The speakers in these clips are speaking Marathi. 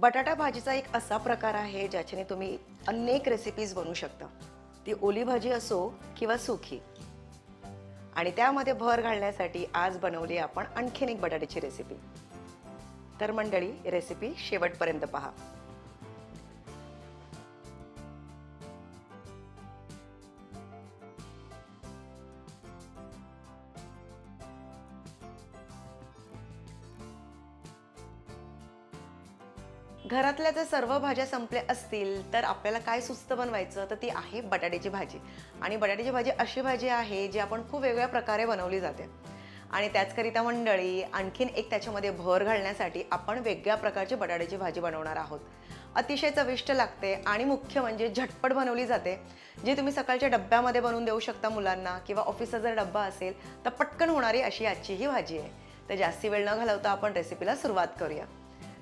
बटाटा भाजीचा एक असा प्रकार आहे ज्याच्याने तुम्ही अनेक रेसिपीज बनवू शकता. ती ओली भाजी असो किंवा सुखी. आणि त्यामध्ये भर घालण्यासाठी आज बनवली आपण आणखीन एक बटाट्याची रेसिपी तर मंडळी रेसिपी शेवटपर्यंत पहा. घरातल्या जर सर्व भाज्या संपल्या असतील तर आपल्याला काय सुस्त बनवायचं? तर ती आहे बटाट्याची भाजी. आणि बटाट्याची भाजी अशी भाजी आहे जी आपण खूप वेगवेगळ्या प्रकारे बनवली जाते. आणि त्याचकरिता मंडळी आणखीन एक त्याच्यामध्ये भर घालण्यासाठी आपण वेगळ्या प्रकारची बटाट्याची भाजी बनवणार आहोत. अतिशय चविष्ट लागते आणि मुख्य म्हणजे झटपट बनवली जाते. जी तुम्ही सकाळच्या डब्यामध्ये बनवून देऊ शकता मुलांना किंवा ऑफिसचा जर डब्बा असेल तर पटकन होणारी अशी आजची ही भाजी आहे. तर जास्ती वेळ न घालवता आपण रेसिपीला सुरुवात करूया.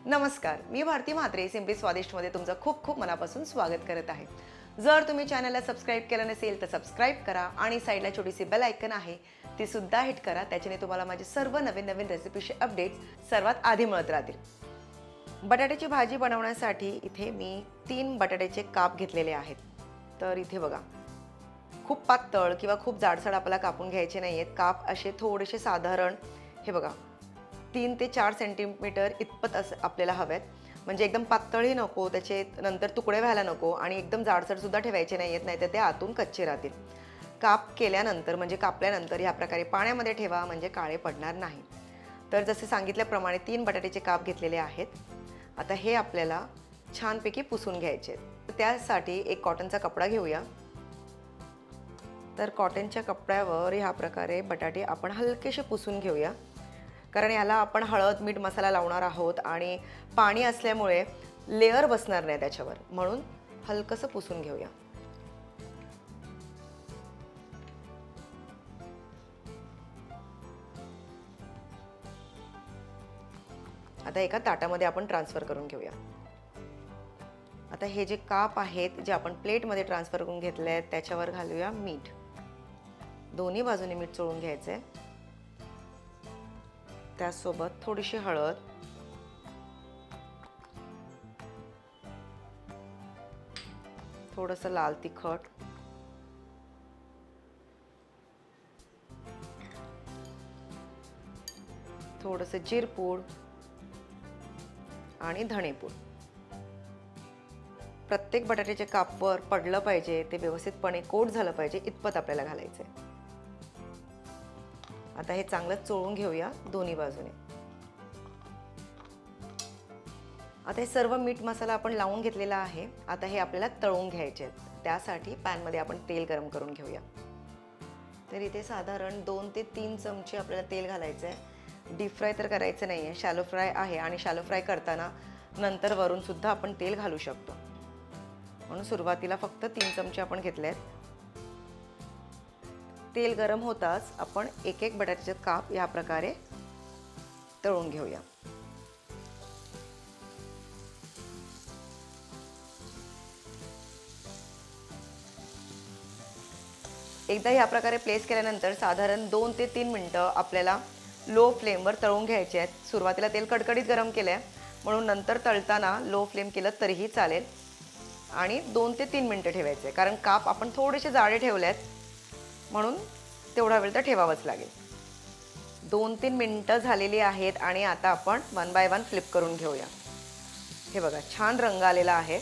नमस्कार मी भारती म्हात्रे सिम्पली स्वादिष्टमध्ये तुमचं खूप खूप मनापासून स्वागत करत आहे. जर तुम्ही चॅनलला सबस्क्राईब केलं नसेल तर सबस्क्राईब करा आणि साईडला छोटीशी बेल ऐकन आहे ती सुद्धा हिट करा त्याच्याने तुम्हाला माझे सर्व नवीन नवीन रेसिपीचे अपडेट्स सर्वात आधी मिळत राहतील. बटाट्याची भाजी बनवण्यासाठी इथे मी तीन बटाट्याचे काप घेतलेले आहेत. तर इथे बघा खूप पातळ किंवा खूप जाडसड आपल्याला कापून घ्यायचे नाही आहेत काप असे थोडेसे साधारण हे बघा तीन ते चार सेंटीमीटर इतपत असं आपल्याला हव्यात म्हणजे एकदम पातळही नको त्याचे नंतर तुकडे व्हायला नको आणि एकदम जाडसरसुद्धा ठेवायचे नाही आहेत नाही तर ते आतून कच्चे राहतील. काप केल्यानंतर म्हणजे कापल्यानंतर ह्या प्रकारे पाण्यामध्ये ठेवा म्हणजे काळे पडणार नाही. तर जसे सांगितल्याप्रमाणे तीन बटाट्याचे काप घेतलेले आहेत. आता हे आपल्याला छानपैकी पुसून घ्यायचे आहेत. त्यासाठी एक कॉटनचा कपडा घेऊया. तर कॉटनच्या कपड्यावर ह्या प्रकारे बटाटे आपण हलकेसे पुसून घेऊया. कारण याला आपण हळद मीठ मसाला लावणार आहोत आणि पाणी असल्यामुळे लेअर बसणार नाही त्याच्यावर. म्हणून हलकंसं पुसून घेऊया. आता एका ताटामध्ये आपण ट्रान्सफर करून घेऊया. आता हे जे काप आहेत जे आपण प्लेटमध्ये ट्रान्सफर करून घेतले आहेत त्याच्यावर घालूया मीठ. दोन्ही बाजूने मीठ चोळून घ्यायचं आहे त्यासोबत थोडीशी हळद. थोडंसं लाल तिखट. थोडंसं जिरपूड आणि धणेपूड. प्रत्येक बटाट्याच्या कापवर पडलं पाहिजे ते व्यवस्थितपणे कोट झालं पाहिजे इतपत आपल्याला घालायचं आहे आता हे चांगलं चोळून घेऊया दोन्ही बाजूने. आता हे सर्व मीठ मसाला आपण लावून घेतलेला आहे. आता हे आपल्याला तळून घ्यायचे आहेत. त्यासाठी पॅनमध्ये आपण तेल गरम करून घेऊया. तर इथे साधारण दोन ते तीन चमचे आपल्याला तेल घालायचं आहे डीप फ्राय तर करायचं नाही आहे शॅलो फ्राय आहे आणि शॅलो फ्राय करताना नंतर वरूनसुद्धा आपण तेल घालू शकतो. म्हणून सुरुवातीला फक्त तीन चमचे आपण घेतले आहेत तेल गरम होताच आपण एक एक बटाट्याचे काप या प्रकारे तळून घेऊया. एकदा या प्रकारे प्लेस केल्यानंतर साधारण दोन ते तीन मिनटं आपल्याला लो फ्लेमवर तळून घ्यायचे आहेत. सुरुवातीला तेल कडकडीत गरम केलं आहे म्हणून नंतर तळताना लो फ्लेम केलं तरीही चालेल. आणि दोन ते तीन मिनटं ठेवायचे. कारण काप आपण थोडेसे जाडे ठेवले आहेत म्हणून तेवढा वेळ तर ठेवावंच लागेल. दोन तीन मिनटं झालेली आहेत आणि आता आपण वन बाय वन फ्लिप करून घेऊया. हे बघा छान रंग आलेला आहे.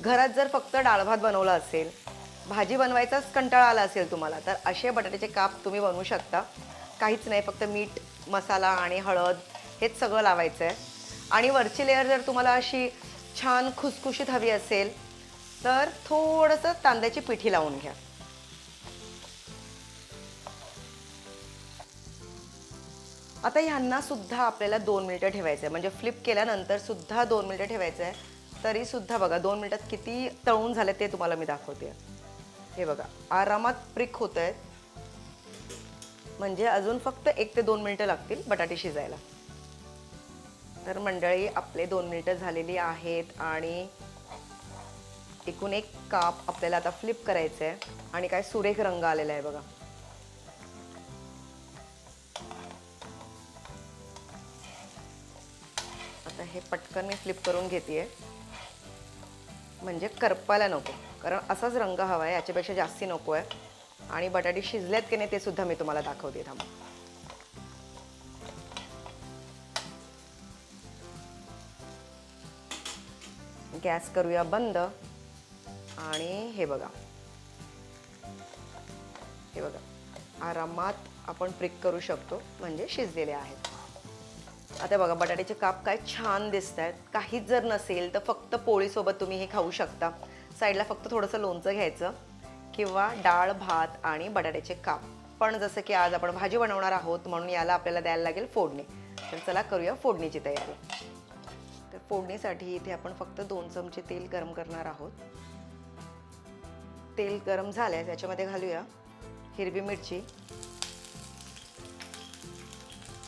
घरात जर फक्त डाळ भात बनवला असेल भाजी बनवायचाच कंटाळा आला असेल तुम्हाला तर असे बटाट्याचे काप तुम्ही बनवू शकता. काहीच नाही फक्त मीठ मसाला आणि हळद हेच सगळं लावायचं आहे आणि वरची लेअर जर तुम्हाला अशी छान खुसखुशीत हवी असेल तर थोडंसं तांदळाची पिठी लावून घ्या. आता ह्यांना सुद्धा आपल्याला दोन मिनटं ठेवायचं आहे म्हणजे फ्लिप केल्यानंतर सुद्धा दोन मिनटं ठेवायचं आहे तरी सुद्धा बघा दोन मिनटात किती तळून झाले ते तुम्हाला मी दाखवते. हे बघा आरामात प्रिक होत आहेत म्हणजे अजून फक्त एक ते दोन मिनटं लागतील बटाटे शिजायला. तर मंडळी आपले दोन मिनटं झालेली आहेत आणि एकूण एक काप आपल्याला आता फ्लिप करायचं आहे आणि काय सुरेख रंग आलेला आहे बघा. आता हे पटकन मी फ्लिप करून घेते म्हणजे करपायला नको. कारण असाच रंग हवा आहे याच्यापेक्षा जास्ती नको आहे आणि बटाटे शिजल्यात की नाही ते सुद्धा मी तुम्हाला दाखवते थांबा. गॅस करूया बंद. आणि हे बघा. हे बघा. आरामात आपण प्रिक करू शकतो म्हणजे शिजलेले आहेत. आता बघा बटाट्याचे काप काय छान दिसत आहेत काहीच जर नसेल तर फक्त पोळीसोबत तुम्ही हे खाऊ शकता. साईडला फक्त थोडंसं लोणचं घ्यायचं किंवा डाळ भात आणि बटाट्याचे काप. पण जसं की आज आपण भाजी बनवणार आहोत म्हणून याला आपल्याला द्यायला लागेल फोडणी. तर चला करूया फोडणीची तयारी. तर फोडणीसाठी इथे आपण फक्त दोन चमचे तेल गरम करणार आहोत. तेल गरम झाल्यास याच्यामध्ये घालूया हिरवी मिरची.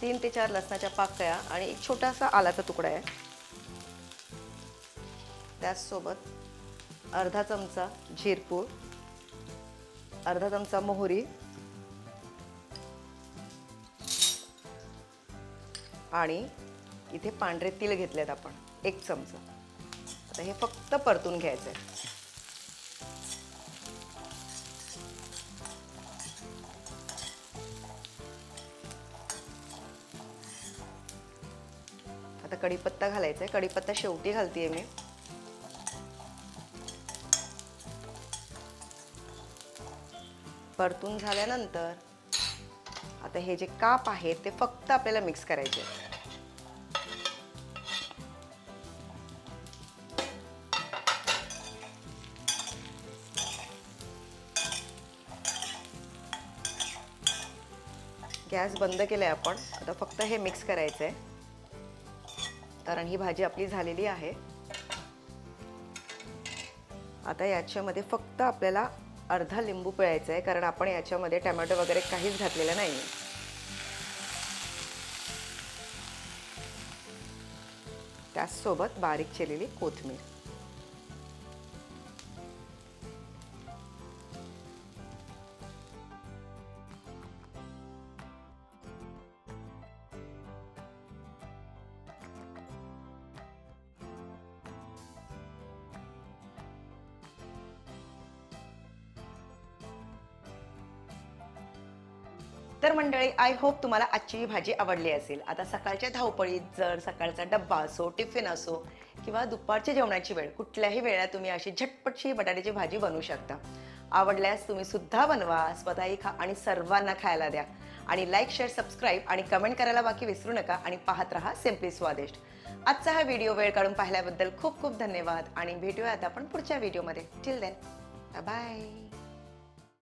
तीन ते चार लसणाच्या पाकळ्या आणि एक छोटासा आलाचा तुकडा आहे. त्याचसोबत अर्धा चमचा जिरपूड अर्धा चमचा मोहरी आणि इथे पांढरे तिल घेतलेत आपण एक चमचा. आता हे फक्त परतून घ्यायचं आहे आता कढीपत्ता घालायचा आहे कढीपत्ता शेवटी घालते मी. परतून झाल्यानंतर आता हे जे काप आहेत ते फक्त आपल्याला मिक्स करायचे गॅस बंद केलाय आपण. आता फक्त हे मिक्स करायचं आहे कारण ही भाजी आपली झालेली आहे. आता याच्यामध्ये फक्त आपल्याला अर्धा लिंबू पिळायचा आहे कारण आपण याच्यामध्ये टमॅटो वगैरे काहीच घातलेलं नाही त्याचसोबत बारीक चिरलेली कोथिंबीर. तर मंडळी आय होप तुम्हाला आजची ही भाजी आवडली असेल. आता सकाळच्या धावपळीत जर सकाळचा डब्बा असो टिफिन असो किंवा दुपारच्या जेवणाची वेळ कुठल्याही वेळा तुम्ही अशी झटपटशी बटाट्याची भाजी बनवू शकता. आवडल्यास तुम्ही सुद्धा बनवा स्वतःही खा आणि सर्वांना खायला द्या. आणि लाईक शेअर सबस्क्राईब आणि कमेंट करायला बाकी विसरू नका आणि पाहत राहा सिम्पली स्वादिष्ट आजचा हा व्हिडिओ वेळ काढून पाहिल्याबद्दल खूप खूप धन्यवाद आणि भेटूयात आता आपण पुढच्या व्हिडिओमध्ये टिल देन बाय